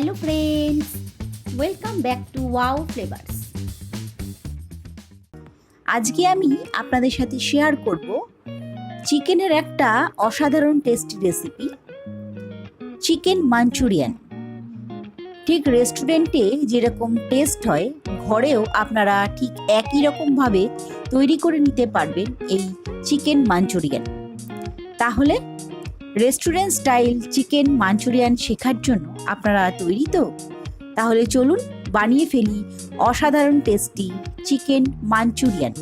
Hello friends welcome back to wow flavours আজকে আমি আপনাদের সাথে শেয়ার করব চিকেনের একটা অসাধারণ টেস্টি রেসিপি চিকেন মাঞ্চুরিয়ান ঠিক রেস্টুরেন্টে যেরকম টেস্ট হয়, ঘরেও আপনারা ঠিক একই রকমভাবে তৈরি করে নিতে পারবেন এই চিকেন মাঞ্চুরিয়ান তাহলে রেস্টুরেন্ট স্টাইল চিকেন মাঞ্চুরিয়ান শেখার জন্য আপনারা তৈরি তো? তাহলে চলুন বানিয়ে ফেলি অসাধারণ টেস্টি চিকেন মাঞ্চুরিয়ান।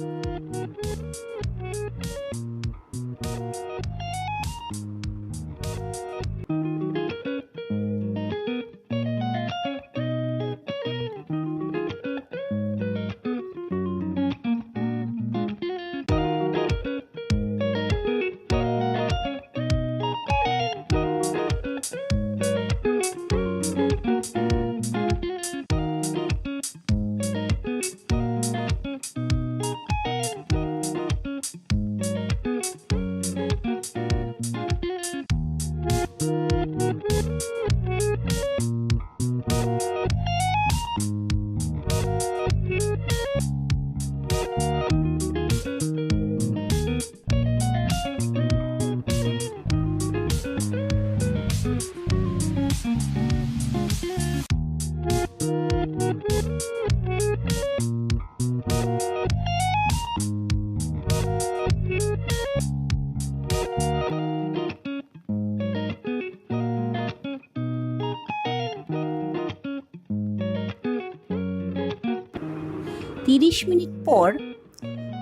তিরিশ মিনিট পর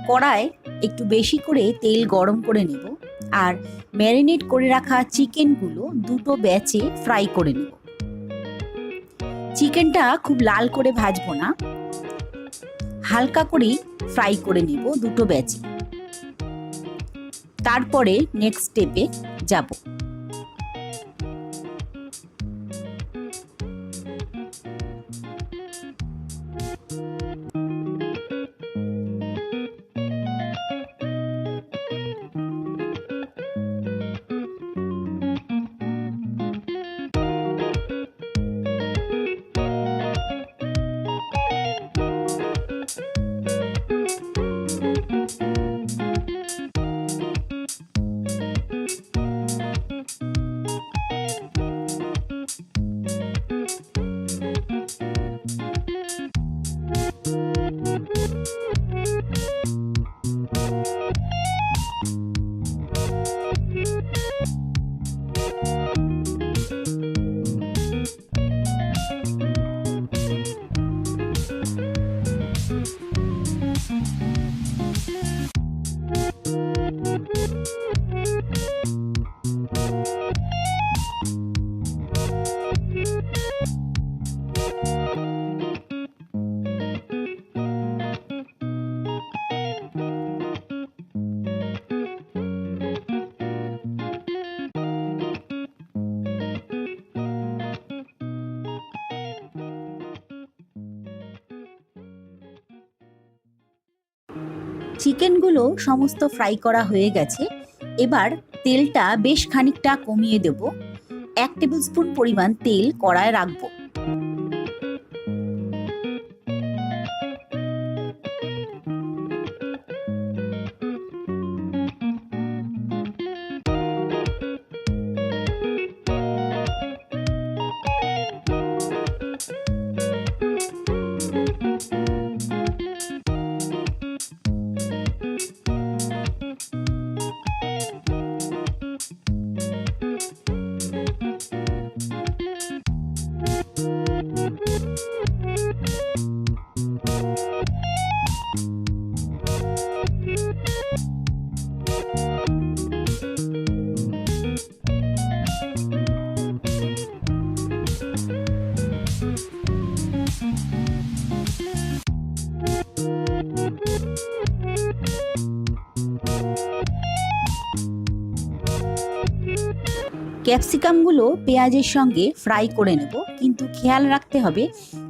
কড়ায় একটু বেশি করে তেল গরম করে নেব আর ম্যারিনেট করে রাখা চিকেনগুলো দুটো ব্যাচে ফ্রাই করে নেব। চিকেনটা খুব লাল করে ভাজবো না। হালকা করেই ফ্রাই করে নেব দুটো ব্যাচে। তারপরে নেক্সট স্টেপে যাব। চিকেনগুলো সমস্ত ফ্রাই করা হয়ে গেছে। এবার তেলটা বেশ খানিকটা কমিয়ে দেব। এক টেবিল স্পুন পরিমাণ তেল কড়ায় রাখব। ক্যাপসিকামগুলো পেঁয়াজের সঙ্গে ফ্রাই করে নেব, কিন্তু খেয়াল রাখতে হবে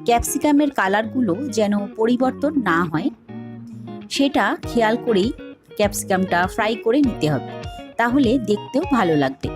ক্যাপসিকামের কালারগুলো যেন পরিবর্তন না হয়। সেটা খেয়াল করেই ক্যাপসিকামটা ফ্রাই করে নিতে হবে, তাহলে দেখতেও ভালো লাগবে।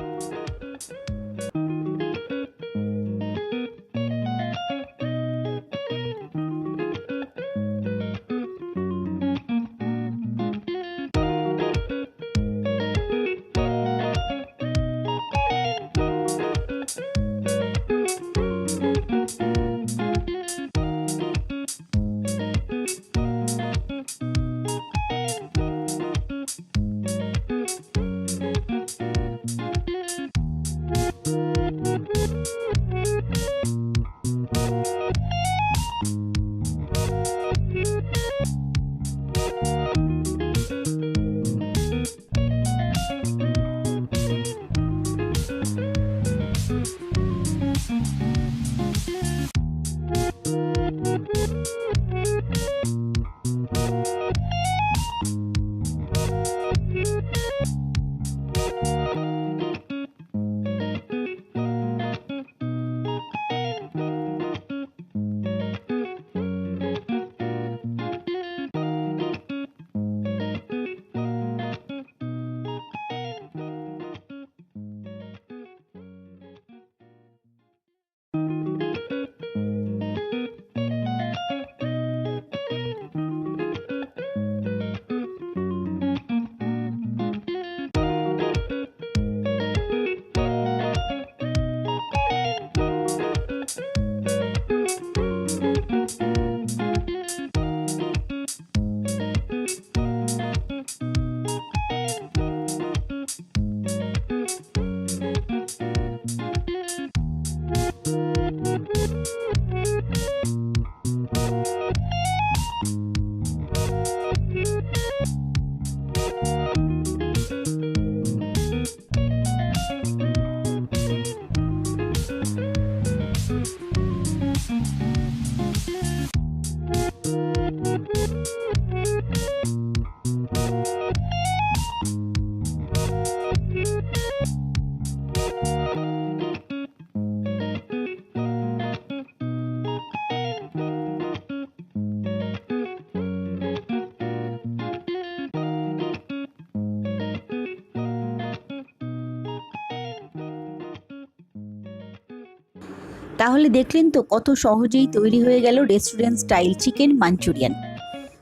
তাহলে দেখলেন তো কত সহজেই তৈরি হয়ে গেল রেস্টুরেন্ট স্টাইল চিকেন মাঞ্চুরিয়ান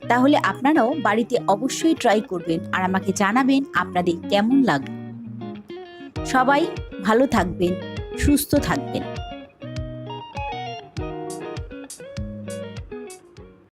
তাহলে আপনারাও বাড়িতে অবশ্যই ট্রাই করবেন আর আমাকে জানাবেন আপনাদের কেমন লাগল। সবাই ভালো থাকবেন, সুস্থ থাকবেন।